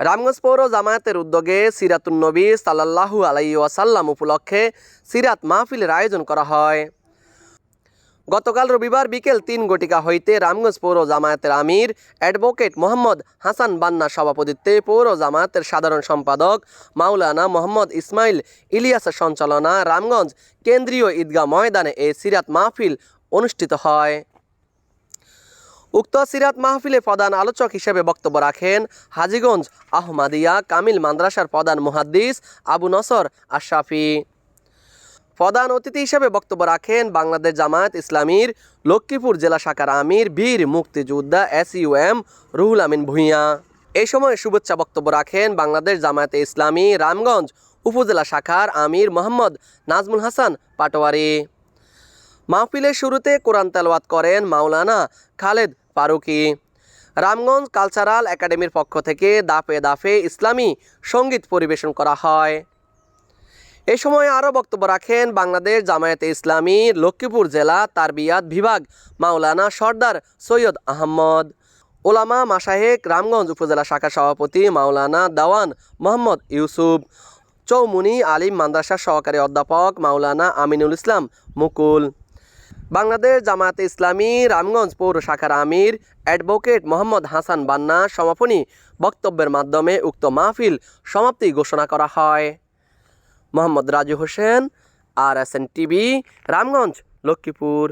রামগঞ্জ পৌর জামায়াতের উদ্যোগে সিরাতুন নবী সাল্লাল্লাহু আলাই ওয়াসাল্লাম উপলক্ষে সিরাত মাহফিলের আয়োজন করা হয়। গতকাল রবিবার বিকেল তিন গটিকা হইতে রামগঞ্জ পৌর জামায়াতের আমির অ্যাডভোকেট মোহাম্মদ হাসান বান্না সভাপতিত্বে পৌর জামায়াতের সাধারণ সম্পাদক মাওলানা মোহাম্মদ ইসমাইল ইলিয়াসের সঞ্চালনা রামগঞ্জ কেন্দ্রীয় ঈদগাহ ময়দানে এই সিরাত মাহফিল অনুষ্ঠিত হয়। উক্ত সিরাত মাহফিলে প্রধান আলোচক হিসেবে বক্তব্য রাখেন হাজীগঞ্জ আহমাদিয়া কামিল মাদ্রাসার প্রধান মুহাদ্দিস আবু নসর আশরাফি। প্রধান অতিথি হিসেবে বক্তব্য রাখেন বাংলাদেশ জামায়াত ইসলামীর লক্ষ্মীপুর জেলা শাখার আমির বীর মুক্তিযোদ্ধা S U M Ruhul Amin Bhuiyan. এই সময় শুভেচ্ছা বক্তব্য রাখেন বাংলাদেশ জামায়াতে ইসলামী রামগঞ্জ উপজেলা শাখার আমির মোহাম্মদ নাজমুল হাসান পাটোয়ারি। মাহফিলের শুরুতে কোরআন তেলাওয়াত করেন মাওলানা খালেদ ফারুকি রামগঞ্জ কালচারাল একাডেমির পক্ষ থেকে দাফে দাফে ইসলামী সংগীত পরিবেশন করা হয়। এ সময় আরও বক্তব্য রাখেন বাংলাদেশ জামায়াতে ইসলামী লক্ষ্মীপুর জেলা তারবিয়াত বিভাগ মাওলানা সর্দার সৈয়দ আহমদ। ওলামা মাসাহেক রামগঞ্জ উপজেলা শাখা সভাপতি মাওলানা দাওয়ান মোহাম্মদ ইউসুফ। চৌমুনি আলিম মাদ্রাসার সহকারী অধ্যাপক মাওলানা আমিনুল ইসলাম মুকুল। বাংলাদেশ জামায়াতে ইসলামী, রামগঞ্জ পৌর শাখার আমির অ্যাডভোকেট মোহাম্মদ হাসান বান্না সমাপনী বক্তব্যের মাধ্যমে উক্ত মাহফিল সমাপ্তি ঘোষণা করা হয়। Mohammad Raju Hossain, R S N TV, Ramganj, Lakshmipur.